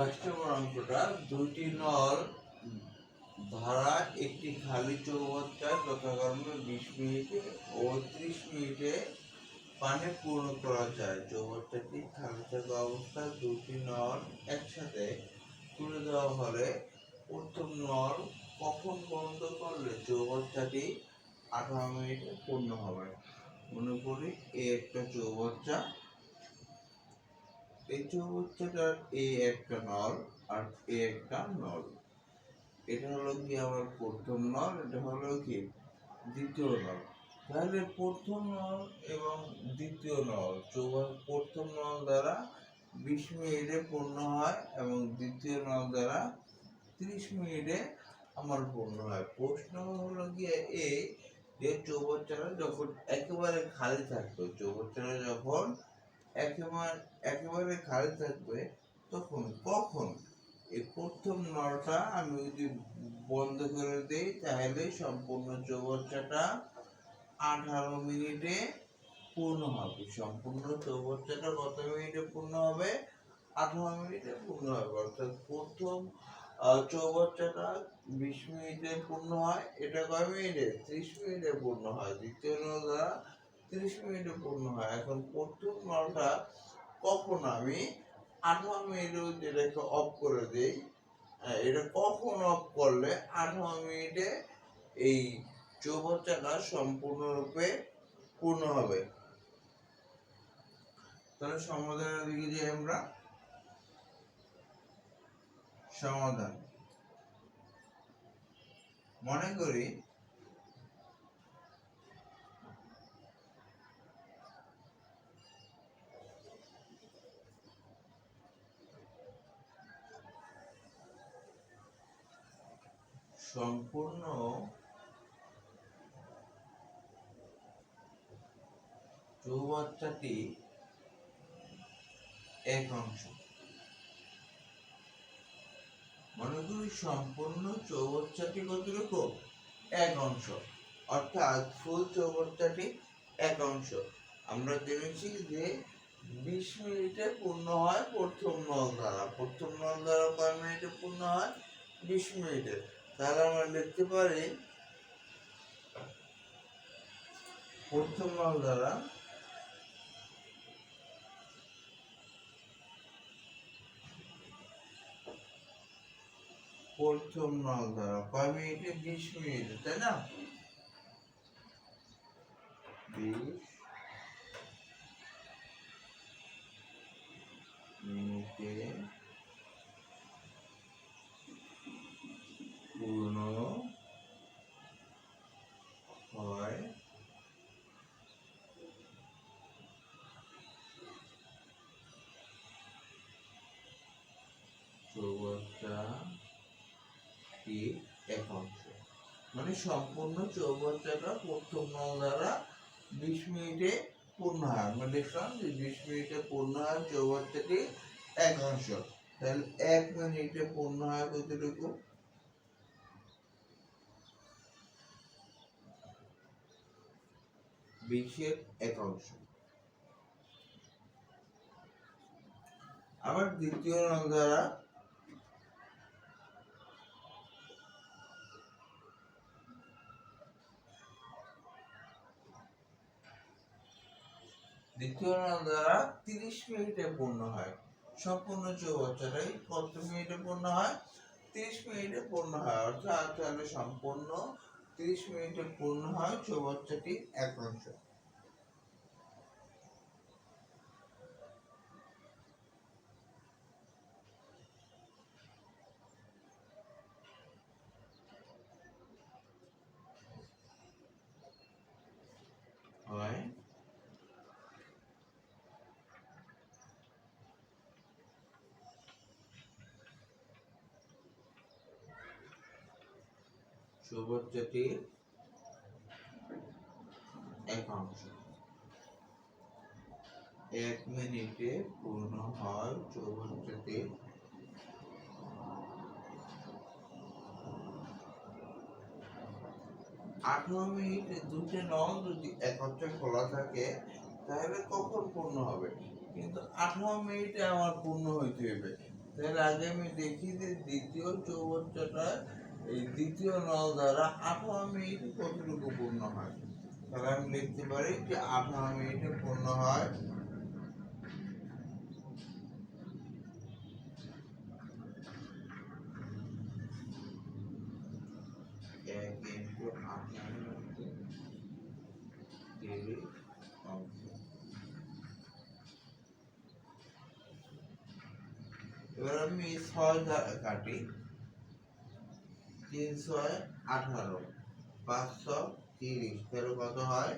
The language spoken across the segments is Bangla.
বাইশ নম্বর অঙ্কটা দুইটি নল ধারা একটি খালি চৌবাচ্চা যথাক্রমে বিশ মিনিটে ও ত্রিশ মিনিটে পানি পূর্ণ করা যায়। চৌবাচ্চাটি খালি থাকা অবস্থায় দুটি নল একসাথে তুলে দেওয়া হলে প্রথম নল কখন বন্ধ করলে চৌবাচ্চাটি আঠারো মিনিটে পূর্ণ হবে? মনে করি এ একটা চৌবাচ্চা এই চৌবাচ্চাটার এ একটা নল আর এ একটা নল। এটা হলো কি আমার প্রথম নল? এটা হলো কি? দ্বিতীয় নল। তাহলে প্রথম নল এবং দ্বিতীয় নল চৌবা প্রথম নল দ্বারা বিশ মিনিটে পূর্ণ হয় এবং দ্বিতীয় নল দ্বারা ত্রিশ মিনিটে আমার পূর্ণ হয়। প্রশ্ন হলো গিয়ে এই যে চৌবাচ্চাটা যখন একেবারে খালি থাকতো চৌবাচ্চাটা যখন একেবারে একেবারে খালি থাকবে, তখন, কখন? এই প্রথম নলটা আমি যদি বন্ধ করে দিই, তাহলে সম্পূর্ণ চৌবাচ্চাটা আঠারো মিনিটে পূর্ণ হবে। সম্পূর্ণ চৌবাচ্চাটা কত মিনিটে পূর্ণ হবে? আঠারো মিনিটে পূর্ণ হবে। অর্থাৎ প্রথম চৌবাচ্চাটা বিশ মিনিটে পূর্ণ হয়। এটা কয় মিনিটে? ত্রিশ মিনিটে পূর্ণ হয়। দ্বিতীয় নল দ্বারা ত্রিশ মিনিটে পূর্ণ হয়। এখন প্রথম নলটা কখন আমি আঠারো মিনিটে যেটাকে অফ করে দিই? আহ, এটা কখন অফ করলে আঠারো মিনিটে এই চৌবাচ্চাটা সম্পূর্ণরূপে পূর্ণ হবে? তাহলে সমাধানের দিকে যাই আমরা। সমাধান। মনে করি সম্পূর্ণ চৌবাচ্চাটি এক অংশ। মনে করি সম্পূর্ণ চৌবাচ্চাটি কতটুকু? এক অংশ। অর্থাৎ ফুল চৌবাচ্চাটি এক অংশ। আমরা জেনেছি যে বিশ মিনিটে পূর্ণ হয় প্রথম নল দ্বারা। প্রথম নল দ্বারা কয় মিনিটে পূর্ণ হয়? বিশ মিনিটে। তাহলে আমরা লিখতে পারি প্রথম নল দ্বারা প্রথম নল দ্বারা কয় মিনিটে বিশ মিনিটে তাই না বিশ মানে সম্পূর্ণ চৌবাচ্চাটা প্রথম নল দ্বারা বিশ মিনিটে পূর্ণ হয়। আমরা লিখলাম যে বিশ মিনিটে পূর্ণ হয় চৌবাচ্চাটি এক অংশ। তাহলে এক মিনিটে পূর্ণ হয় কতটুকু? বিশের এক অংশ। আবার দ্বিতীয় নল দ্বারা দ্বিতীয় নল দ্বারা তিরিশ মিনিটে পূর্ণ হয়। সম্পূর্ণ চৌবাচ্চাটাই কত মিনিটে পূর্ণ হয়, তিরিশ মিনিটে পূর্ণ হয়। অর্থাৎ সম্পূর্ণ তিরিশ মিনিটে পূর্ণ হয় চৌবাচ্চাটি এক হয় চৌবাচ্চাটির এক অংশ। এক মিনিটে পূর্ণ হয় চৌবাচ্চাটির আঠারো মিনিটে দুটো নল যদি একত্রে খোলা থাকে, তাহলে কখন পূর্ণ হবে? কিন্তু আঠারো মিনিটে আমার পূর্ণ হইতে হবে তাহলে আগে আমি দেখি যে দ্বিতীয় চৌবাচ্চাটা এই দ্বিতীয় নল দ্বারা আঠারো মিনিট কতটুকু পূর্ণ হয়? তাহলে আমি লিখতে পারি যে আঠারো মিনিটে পূর্ণ হয় এবার আমি ছয় কাটি। তিন আঠারো, পাঁচশো তিরিশ তাহলে কত হয়?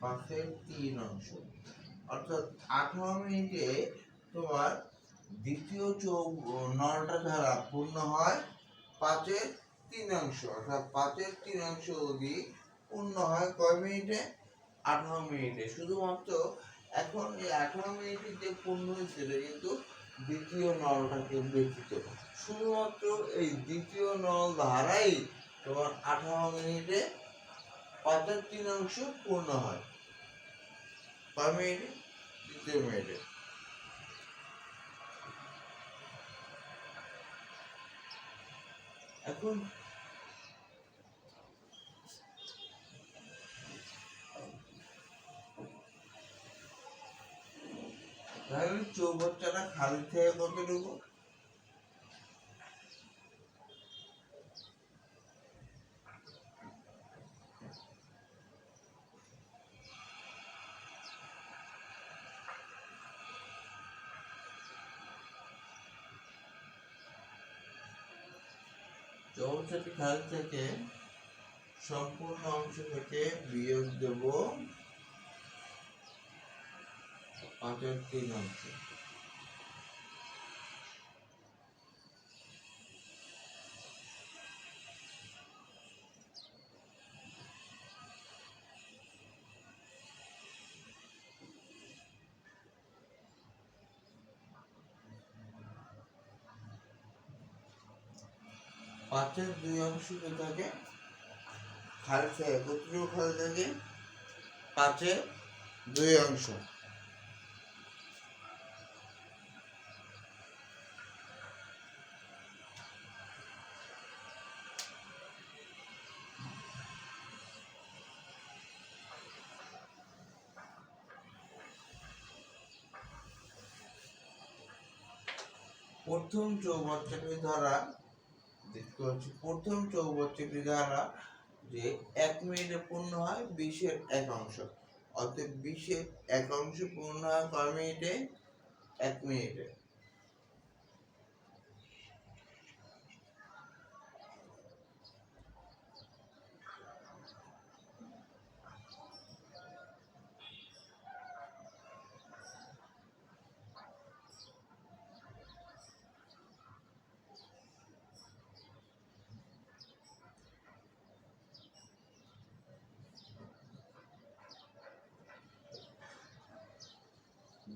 পাঁচের তিন অংশ। অর্থাৎ আঠারো মিনিটে তোমার দ্বিতীয় চৌ নলটা ধারা পূর্ণ হয় পাঁচের তিন অংশ। অর্থাৎ পাঁচের তিন অংশ যদি পূর্ণ হয় কয় মিনিটে? আঠারো মিনিটে। শুধুমাত্র এখন এই আঠারো মিনিটে পূর্ণ হয়েছিল কিন্তু দ্বিতীয় নলটাকে ব্যতীত। শুধুমাত্র এই দ্বিতীয় নল ধারাই তোমার আঠারো মিনিটে অর্থাৎ তিন অংশ পূর্ণ হয়। কয় মিনিটে? দ্বিতীয় মিনিটে। এখন খালি থেকে কতটুকু চৌবাচ্চাটি খালি থেকে সম্পূর্ণ অংশ থেকে বিয়োগ দেব। পাঁচের তিন অংশ। পাঁচের দুই অংশ থাকে খালি থাকে কতটুকু খালি থাকে পাঁচের দুই অংশ। প্রথম চৌবাচ্চাটি দ্বারা দেখতে পাচ্ছি প্রথম চৌবাচ্চাটি দ্বারা যে এক মিনিটে পূর্ণ হয় বিশের এক অংশ অর্থাৎ বিশের এক অংশ পূর্ণ হয় কয় মিনিটে? এক মিনিটে।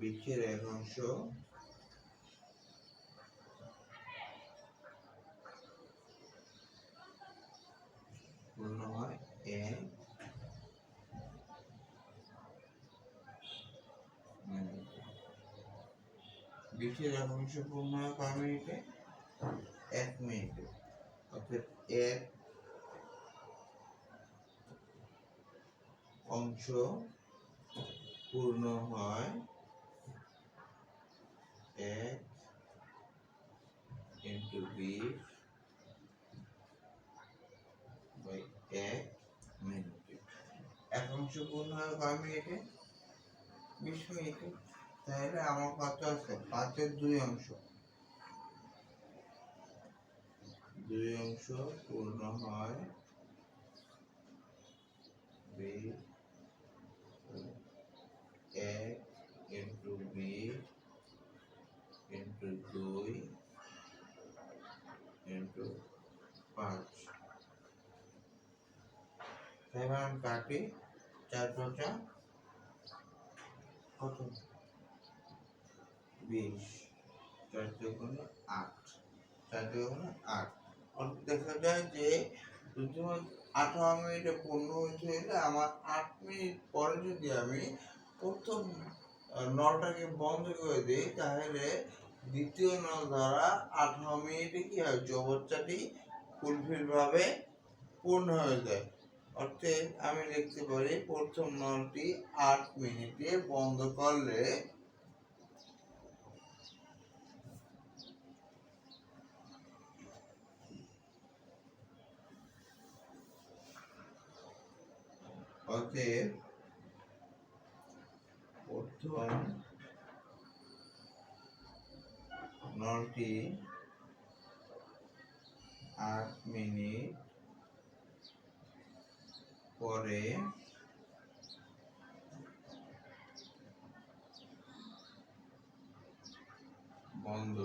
বিশের এক অংশ। পূর্ণ হয় এক। মিনিটে। এক অংশ পূর্ণ হয় কয় মিনিটে? এক মিনিটে। অর্থাৎ এক অংশ পূর্ণ হয় এক ইন্টু বিশ বাই এক মিনিটে এক অংশ পূর্ণ হয় কয় মিনিটে? বিশ মিনিটে। তাহলে আমার কত আছে। পাঁচের দুই অংশ। দুই অংশ পূর্ণ হয় বিশ এক ইন্টু বিশ ইন্টু দুই ইন্টু পাঁচ এবার কাটি চার পাঁচা কত? বিশ। চার দুগুণে আট। চার দুগুণে আট। দেখা যায় যে আঠারো মিনিটে পূর্ণ হয়েছে হলে আমার আট মিনিট পরে যদি আমি প্রথম নলটাকে বন্ধ করে দিই, তাহলে দ্বিতীয় নল দ্বারা আঠারো মিনিটে কি হয়? চৌবাচ্চাটি ফুলফিল ভাবে পূর্ণ হয়ে যায়। অর্থাৎ আমি লিখতে পারি প্রথম নলটি আট মিনিটে বন্ধ করলে অতএব প্রথম নলটি আট মিনিট পরে বন্ধ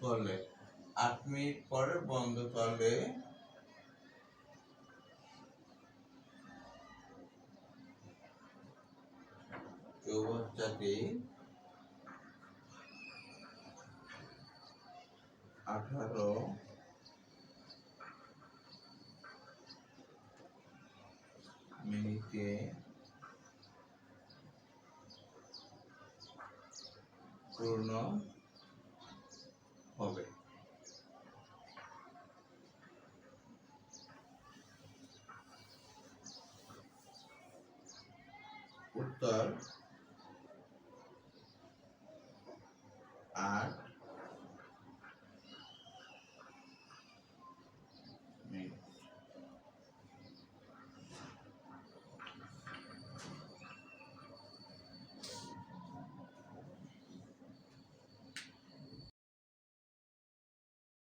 করলে আট মিনিট পরে বন্ধ করলে চৌবাচ্চাটি আঠারো হবে। উত্তর আট